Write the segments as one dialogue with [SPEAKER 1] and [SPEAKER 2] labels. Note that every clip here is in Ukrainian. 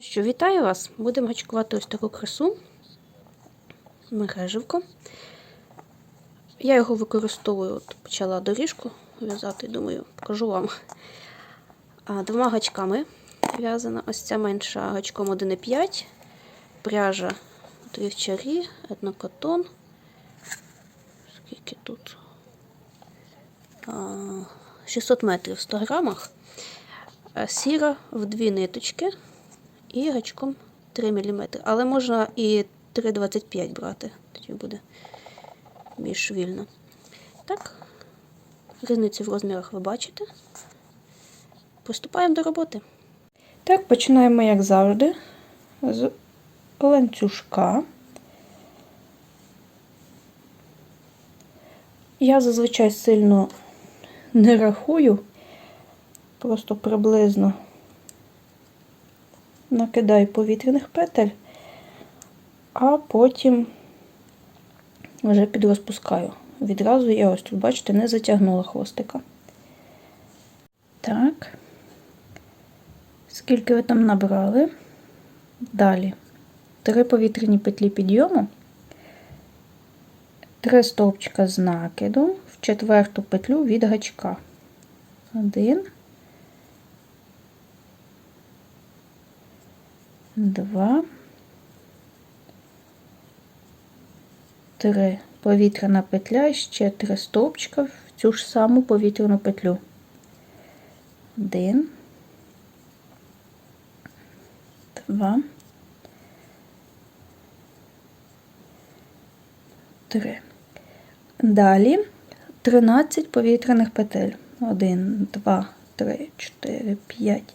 [SPEAKER 1] Що, вітаю вас! Будемо гачкувати ось таку красу мереживку. Я його використовую, от почала доріжку в'язати, думаю, покажу вам. А, Двома гачками в'язана. Ось ця менша гачком 1,5, пряжа вівчарі, етнокотон. Скільки тут? А, 600 метрів в 100 грамах. Сіра в дві ниточки гірочком 3 мм, але можна і 3,25 брати, тоді буде більш вільно. Так, різницю в розмірах ви бачите. Поступаємо до роботи. Так, починаємо, як завжди, з ланцюжка. Я зазвичай сильно не рахую, просто приблизно Накидаю повітряних петель, а потім вже підрозпускаю. Відразу я ось тут, бачите, не затягнула хвостика. Так, скільки ви там набрали? Далі три повітряні петлі підйому, три стовпчика з накиду в четверту петлю від гачка. Один. два, три повітряна петля і ще три стовпчика в цю ж саму повітряну петлю. Один, два, три. Далі 13 повітряних петель. 1, 2, 3, 4, 5,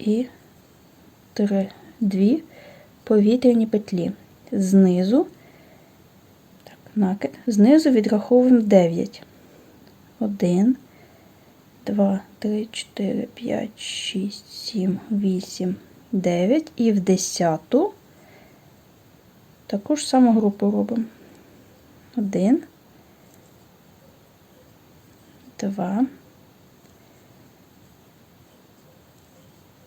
[SPEAKER 1] і 3, 2 повітряні петлі. Знизу, так, накид, знизу відраховуємо 9. 1, 2, 3, 4, 5, 6, 7, 8, 9. І в десяту таку ж саму групу робимо. 1, 2, 3.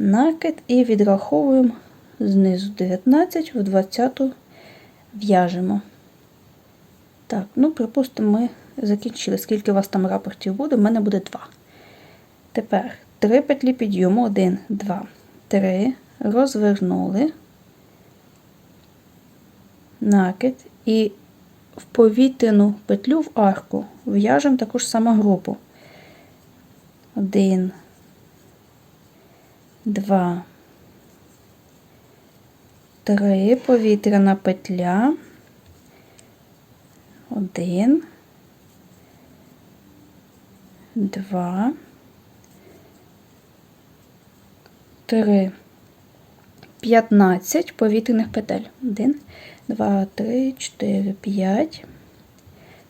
[SPEAKER 1] накид і відраховуємо знизу 19 в 20 в'яжемо. Так, ну, припустимо, ми закінчили, скільки у вас там рапортів буде, у мене буде 2. Тепер 3 петлі підйому, 1, 2, 3, розвернули, накид і в повітряну петлю в арку в'яжемо таку ж саму групу. 1, два, три, повітряна петля, один, два, три, п'ятнадцять повітряних петель. Один, два, три, чотири, п'ять,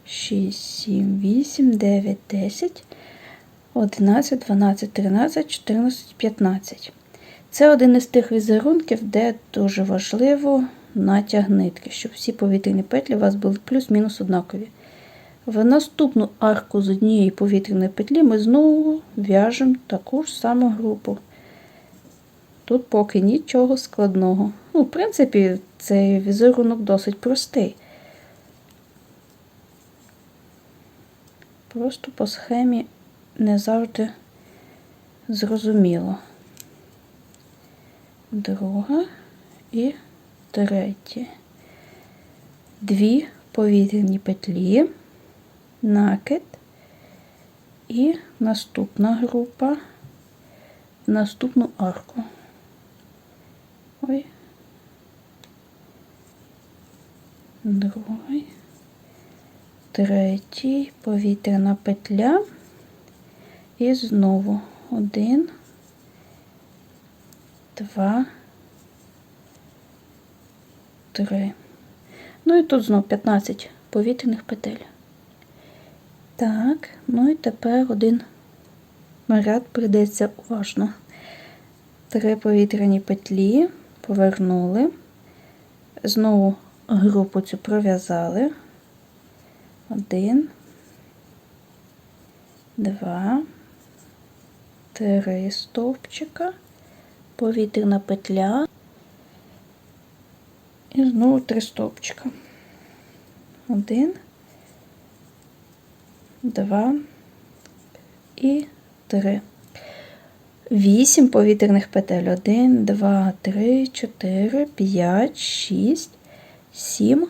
[SPEAKER 1] шість, сім, вісім, дев'ять, десять. 11, 12, 13, 14, 15. Це один із тих візерунків, де дуже важливо натяг нитки, щоб всі повітряні петлі у вас були плюс-мінус однакові. В наступну арку з однієї повітряної петлі ми знову в'яжемо таку ж саму групу. Тут поки нічого складного. Ну, В принципі, цей візерунок досить простий. Просто по схемі не завжди зрозуміло. Друга і третя. Дві повітряні петлі, накид і наступна група, в наступну арку. Ой. Другий, третій повітряна петля. І знову один, два, три. Ну і тут знову 15 повітряних петель. Так, ну і тепер один ряд прийдеться уважно. Три повітряні петлі, повернули, знову групу цю пров'язали. Один, два. 3 стовпчика, повітряна петля і знову 3 стовпчика. 1, 2 і 3. 8 повітряних петель. 1, 2, 3, 4, 5, 6, 7,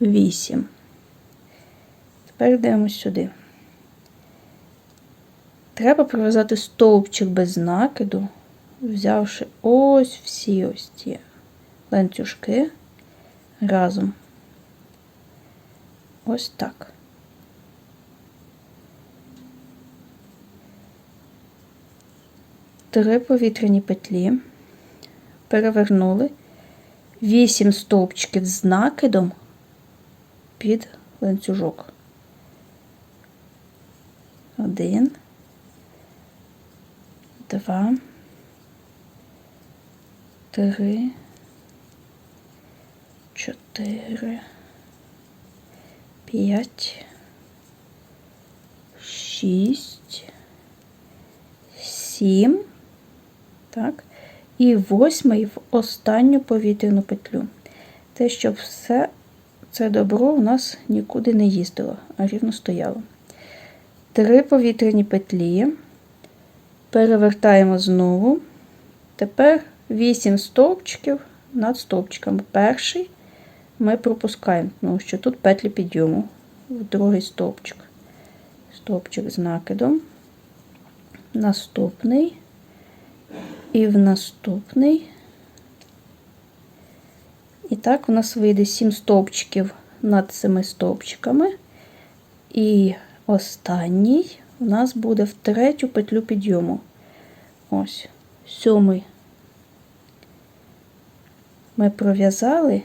[SPEAKER 1] 8. Тепер йдемо сюди. Треба пров'язати стовпчик без накиду, взявши ось всі ось ці ланцюжки разом. Ось так. Три повітряні петлі перевернули 8 стовпчиків з накидом під ланцюжок. Один два, три, чотири, п'ять, шість, сім, так, і восьмий в останню повітряну петлю. Те, щоб все це добро у нас нікуди не їздило, а рівно стояло. Три повітряні петлі перевертаємо знову. Тепер 8 стовпчиків над стовпчиком. Перший ми пропускаємо, тому що тут петлі підйому, в другий стовпчик, стовпчик з накидом, наступний і в наступний. І так, у нас вийде 7 стовпчиків над цими стовпчиками. І останній у нас буде в третю петлю підйому. Ось, сьомий. Ми пров'язали,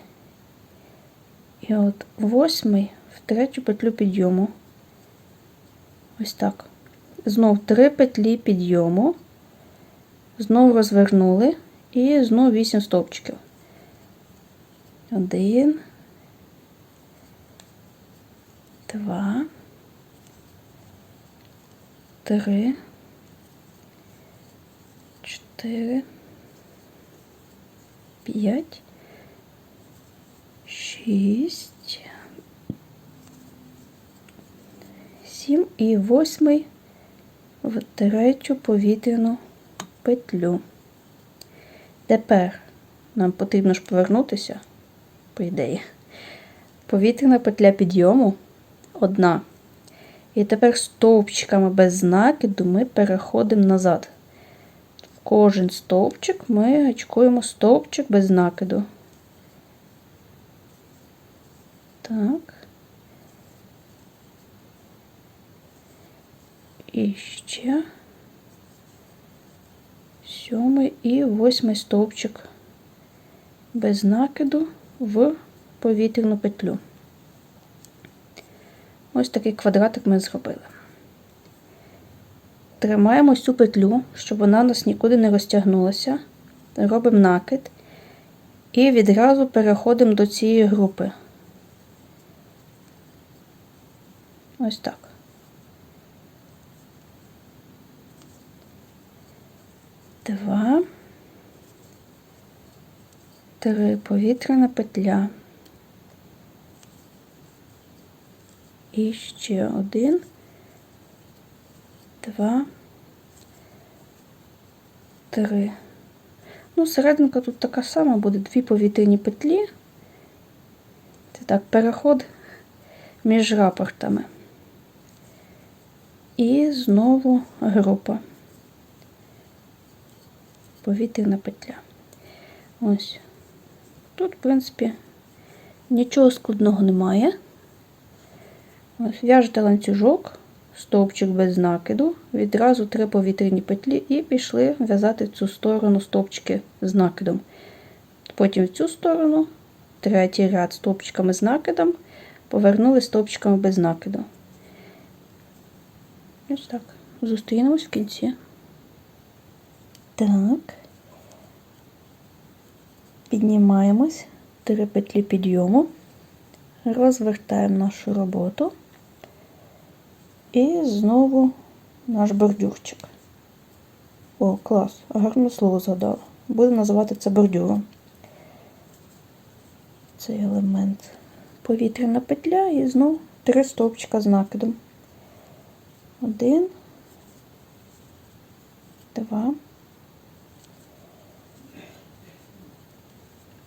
[SPEAKER 1] і от восьмий в третю петлю підйому. Ось так. Знов три петлі підйому, знов розвернули і знов вісім стовпчиків. Один. Два три, чотири, п'ять, шість, сім і восьмий в третю повітряну петлю. Тепер нам потрібно ж повернутися, по ідеї, повітряна петля підйому одна. І тепер стовпчиками без накиду ми переходимо назад. В кожен стовпчик ми очкуємо стовпчик без накиду. Так. І ще сьомий і восьмий стовпчик без накиду в повітряну петлю. Ось такий квадратик ми зробили. Тримаємо цю петлю, щоб вона у нас нікуди не розтягнулася. Робимо накид і відразу переходимо до цієї групи. Ось так. Два, три повітряна петля. і ще один, два, три. Ну, серединка тут така сама буде дві повітряні петлі. Це так, переход між рапортами. І знову група. Повітряна петля. Ось. Тут, в принципі, нічого складного немає. В'яжете ланцюжок, стовпчик без накиду, відразу три повітряні петлі і пішли в'язати цю сторону стовпчики з накидом. Потім в цю сторону, третій ряд стовпчиками з накидом, повернули стовпчиками без накиду. Ось так. Зустрінемось в кінці. Так, піднімаємось, три петлі підйому, розвертаємо нашу роботу. І знову наш бордюрчик. О, клас, гарне слово згадала. Буду називати це бордюром. Цей елемент повітряна петля і знову три стовпчика з накидом. Один, два,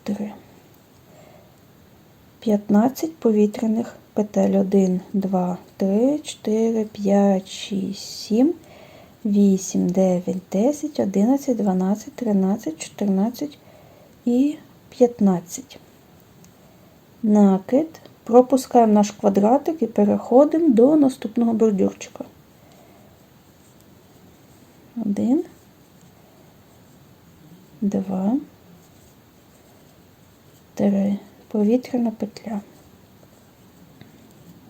[SPEAKER 1] три. П'ятнадцять повітряних петель 1, 2, 3, 4, 5, 6, 7, 8, 9, 10, 11, 12, 13, 14 і 15. Накид. Пропускаємо наш квадратик і переходимо до наступного бордюрчика. Один, два, три. Повітряна петля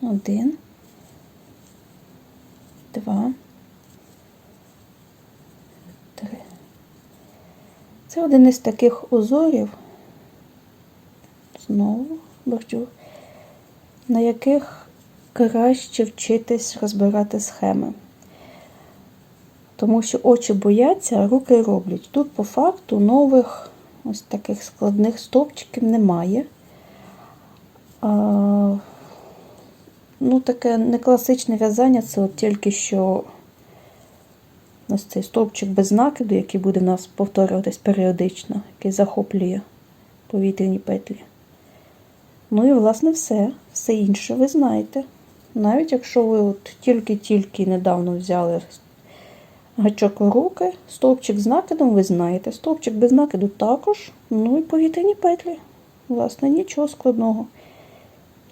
[SPEAKER 1] один, два, три. Це один із таких узорів, знову борджу, на яких краще вчитись розбирати схеми. Тому що очі бояться, а руки роблять. Тут по факту нових ось таких складних стовпчиків немає. Ну, таке не класичне в'язання, це от тільки що ось цей стовпчик без накиду, який буде в нас повторюватись періодично, який захоплює повітряні петлі. Ну і, власне, все. Все інше ви знаєте. Навіть якщо ви от тільки-тільки недавно взяли гачок в руки, стовпчик з накидом, ви знаєте, стовпчик без накиду також, ну і повітряні петлі. Власне, нічого складного.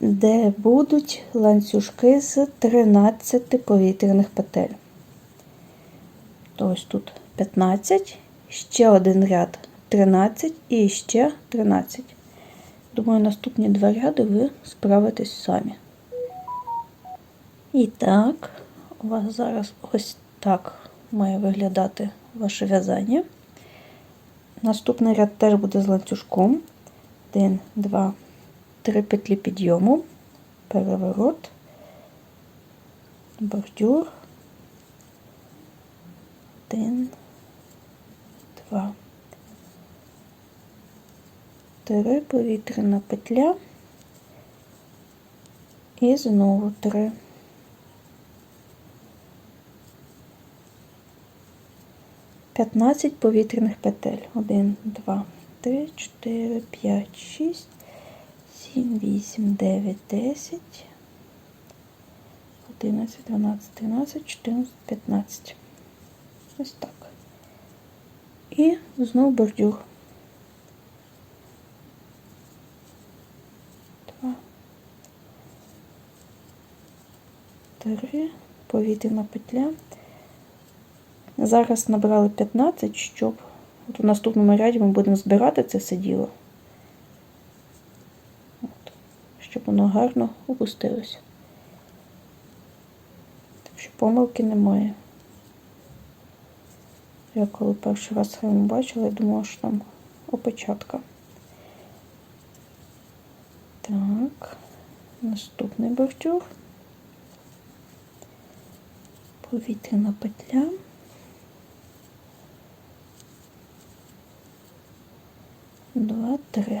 [SPEAKER 1] де будуть ланцюжки з 13 повітряних петель. То ось тут 15, ще один ряд 13 і ще 13. Думаю, наступні два ряди ви справитесь самі. І так, у вас зараз ось так має виглядати ваше в'язання. Наступний ряд теж буде з ланцюжком. 1, 2, Три петлі підйому, переворот, бордюр, 1, два, три повітряна петля і знову три. П'ятнадцять повітряних петель. Один, два, три, чотири, п'ять, шість. 7, 8, 9, 10, 11, 12, 13, 14, 15. Ось так. І знову бордюр. Два. 3, Повітряна петля. Зараз набрали 15, щоб от у наступному ряді ми будемо збирати це все діло щоб воно гарно опустилося. Так що помилки немає. Я коли перший раз схему бачила, я думала, що там опечатка. Так, наступний борчур. Повітряна петля. Два, три.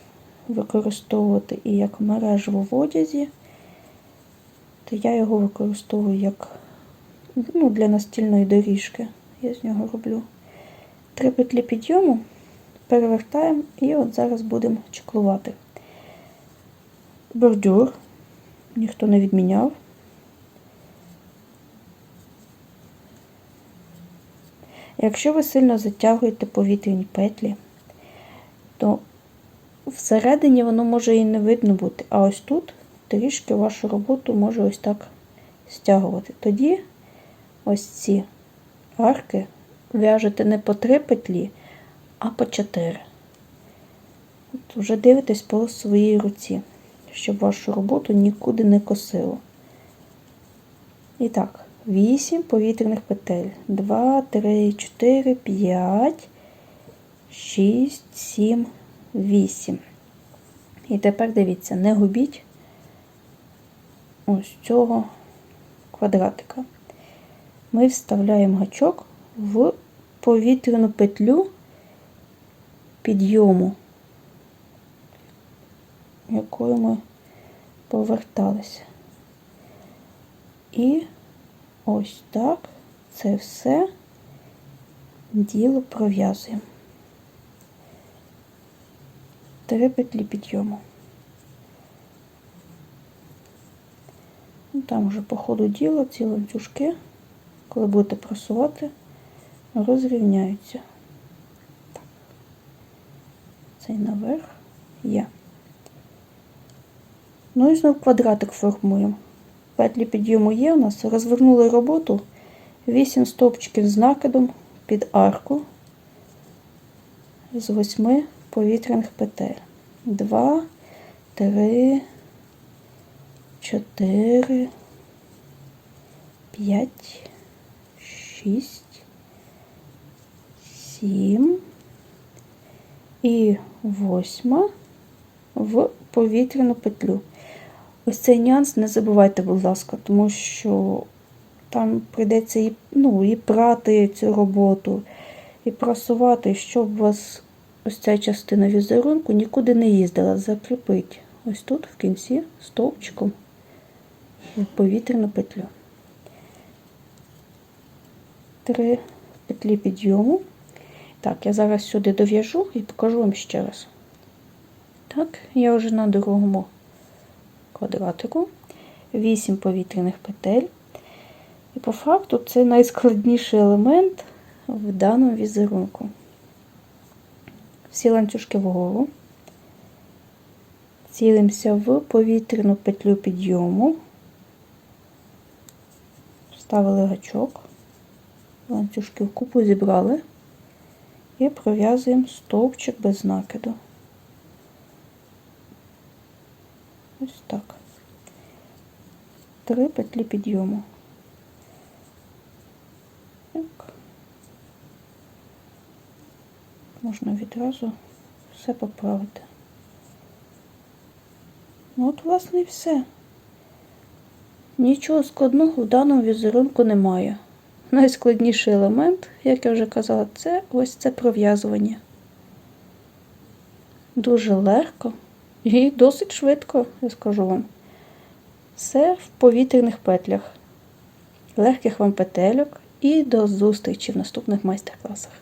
[SPEAKER 1] використовувати і як мережу в одязі, то я його використовую як ну, для настільної доріжки. Я з нього роблю три петлі підйому, перевертаємо і от зараз будемо чеклувати. Бордюр, ніхто не відміняв. Якщо ви сильно затягуєте повітряні петлі, то Всередині воно може і не видно бути, а ось тут трішки вашу роботу може ось так стягувати. Тоді ось ці арки в'яжете не по три петлі, а по чотири. От Вже дивитесь по своїй руці, щоб вашу роботу нікуди не косило. І так, 8 повітряних петель. 2, 3, 4, 5, 6, 7. 8. І тепер дивіться, не губіть ось цього квадратика. Ми вставляємо гачок в повітряну петлю підйому, якою ми поверталися. І ось так це все діло пров'язуємо. 4 петлі підйому. Ну, там вже по ходу діла ці ланцюжки, коли будете просувати, розрівняються. Так. Цей наверх є. Ну і знову квадратик формуємо. Петлі підйому є у нас. Розвернули роботу 8 стовпчиків з накидом під арку з 8 повітряних петель. Два, три, чотири, п'ять, шість, сім. і восьма в повітряну петлю. Ось цей нюанс не забувайте, будь ласка, тому що там прийдеться і, ну, і прати цю роботу, і просувати, щоб вас ось ця частина візерунку нікуди не їздила, закріпить ось тут, в кінці, стовпчиком повітряну петлю. Три петлі підйому. Так, я зараз сюди дов'яжу і покажу вам ще раз. Так, я вже на другому квадратику, вісім повітряних петель. І по факту це найскладніший елемент в даному візерунку всі ланцюжки вгору, цілимося в повітряну петлю підйому, вставили гачок, ланцюжки в купу зібрали і пров'язуємо стовпчик без накиду. Ось так. Три петлі підйому. можна відразу все поправити. Ну, от, власне, і все. Нічого складного в даному візерунку немає. Найскладніший елемент, як я вже казала, це ось це пров'язування. Дуже легко і досить швидко, я скажу вам. Все в повітряних петлях. Легких вам петельок і до зустрічі в наступних майстер-класах.